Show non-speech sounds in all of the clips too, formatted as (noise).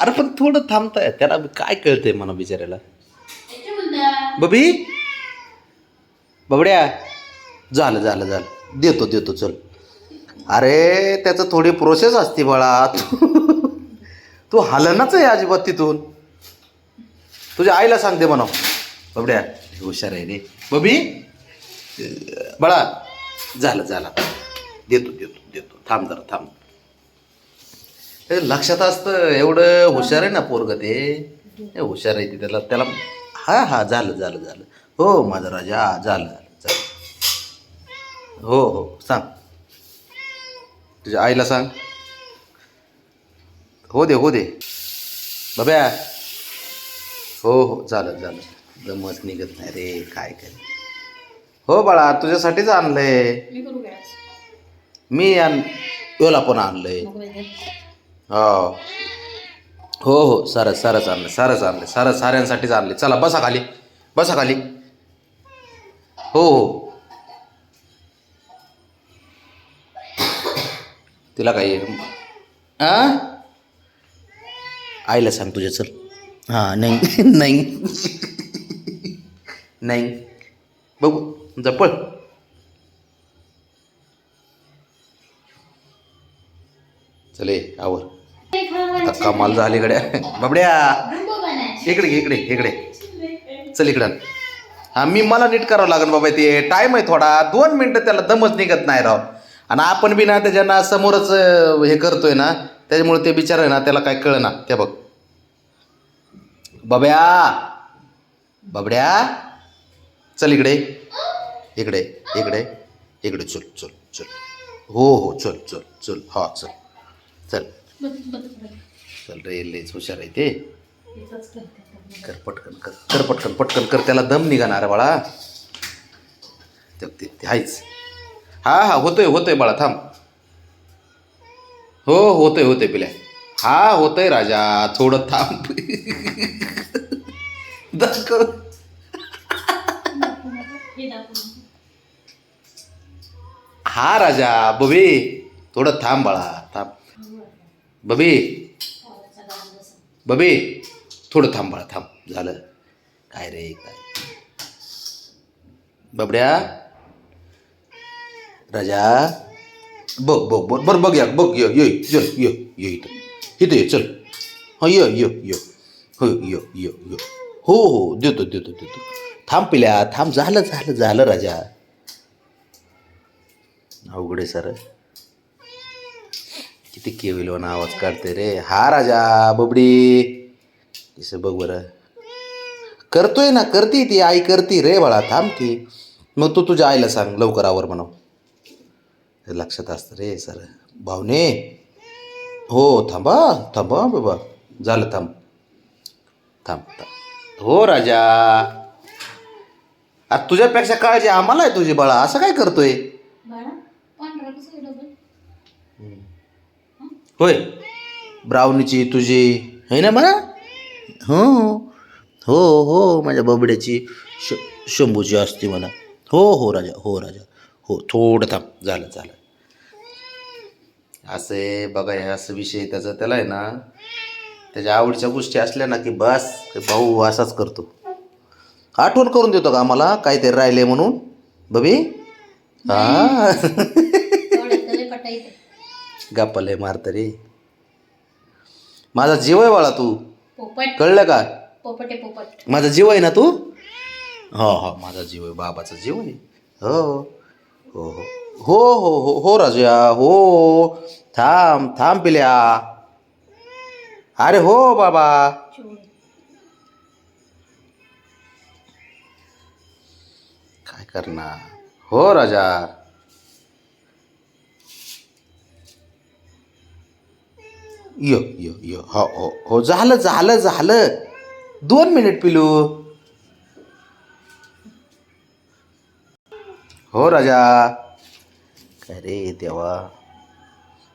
अरे पण थोडं थांबताय. त्याला काय कळतंय मला बिचाऱ्याला? बबी? बबड्या झालं झालं झालं. देतो देतो चल. अरे त्याचं थोडी प्रोसेस असते बाळा. (laughs) तू तू हलनाच आहे अजिबात तिथून. तुझ्या आईला सांगते म्हणा बबड्या हुशार आहे रे. बबी? बाळा झालं झालं. देतो देतो देतो. थांब जरा थांब. हे लक्षात असतं एवढं हुशार आहे ना पोरग ते. हे. हुशार आहे ते त्याला त्याला हा हा झालं झालं झालं. हो माझा राजा हा, झालं झालं झालं. हो हो सांग. तुझ्या आईला सांग. हो दे हो दे. बब्या. हो हो झालं झालं. दमत निघत नाही रे काय काय हो बाळा तुझ्यासाठीच आणलंय. मी आण योला पण आणलंय. हो हो हो. सरस सरस आणलं सरस आणलं सरस साऱ्यांसाठीच आणले चला बसा खाली. बसा खाली. हो हो. तिला काही आ? आईला सांग तुझ्या चल. हां नाही. (laughs) नाही. नाही. बघू जपळ चले आवर. आता माल झाली गड्या बाबड्या. इकडे इकडे इकडे. चल इकडं. हा मी मला नीट करावं लागेल बाबा ते. टाईम आहे थोडा. दोन मिनटं त्याला दमच निघत नाही राव. आणि आपण बी ना त्याच्या समोरच हे करतोय ना त्याच्यामुळे ते बिचार आहे ना त्याला काय कळ ना त्या बघ. बाब्या बाबड्या. चल इकडे. इकडे इकडे इकडे. चल चल चल. हो हो चल चल चल. हा चल. चल. चल रे लयच हुशार आहे ते. कर पटकन कर कर पटकन पटकन कर त्याला दम निघाणार बाळा ते आहेच हा हा होतोय होतोय बाळा थांब हो होतोय होतोय पिल्या हा होतोय राजा थोडं थांब (laughs) दाखव. हे. हा राजा बबी थोडं थांब बाळा थांब बबी. बबे थोडं थांब बाळा थांब. झालं. काय रे काय? बबड्या? राजा? बघ बघ बघ बरं बघ या बघ ये ये ये ये ये इथं. इथं ये चल. हां ये ये ये. हो ये ये ये. हो हो देतो देतो देतो. थांब पिल्या थांब. झालं झालं झालं राजा. अवघड आहे सर. किती केविलवाना आवाज काढते रे. हा राजा बबडी. कसं बघ बरं. करतोय ना करती ती आई करती रे बाळा थांब की. मग तू तुझ्या आईला सांग लवकर आवर म्हणाव. लक्षात असतं रे सर. भावने. हो थांबा थांबा बाबा. झालं थांब. थांब थांब. हो राजा. आता तुझ्यापेक्षा काळजी आम्हाला आहे तुझी बाळा. असं काय करतोय? बाळा पांढरा कसं आहे डबल? होय. ब्राउनीची तुझी. है ना म्हणा हो. हो हो माझ्या बबड्याची. श शंभूची असते म्हणा. हो हो राजा. हो राजा. हो थोडं थांब. झालं झालं. असं आहे बघा हे असं विषय त्याचा. त्याला आहे ना त्याच्या आवडीच्या गोष्टी असल्या ना की बस ते भाऊ असाच करतो. आठवण करून देतो का आम्हाला? काहीतरी राहिले म्हणून. बबी? हा. तेवढ्यात तरी. पटा येते गप्पा लय मारत रे माझा जीव आहे बाळा तू. पोपट. कळलं का? पोपट आहे पोपट. माझा जीव आहे ना तू? हो हो माझा जीव आहे बाबाचा जीव आहे. हो हो हो. हो हो हो हो राजा हो. थांब थांब पिल्या. अरे हो बाबा. काय करणार? हो राजा. यो यो यो. हो हो हो. झालं झालं झालं. दोन मिनिट पिलू. हो राजा. काय रे देवा.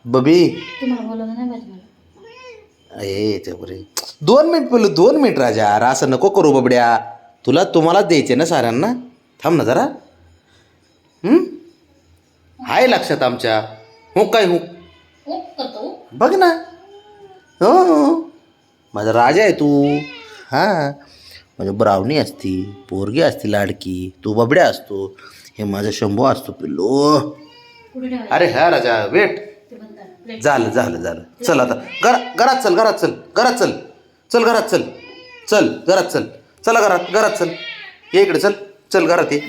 बबी. तुम्हाला बोलवलं नाही पाहिजे मला. ए तेवढे दोन मिनिट पिलू दोन मिनिट राजा. अरे असं नको करू बबड्या. तुला तुम्हालाच द्यायचे ना साऱ्यांना? थांब ना जरा. हं? आहे लक्षात आमच्या. हो काय हो? करतो बघ ना. हो हो. माझा राजा आहे तू. हां. म्हणजे ब्रावणी असती पोरगी असती लाडकी. तू बबड्या असतो. हे माझा शंभू असतो पिल्लो. अरे ह्या राजा वेट. झालं झालं झालं. चल आता. घरा घरात चल घरात चल घरात चल. चल घरात चल. चल घरात चल. चला घरात घरात चल. ये इकडे चल. चल घरात ये.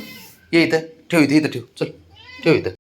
ये इथं. ठेव इथं इथं ठेव. चल ठेव इथं.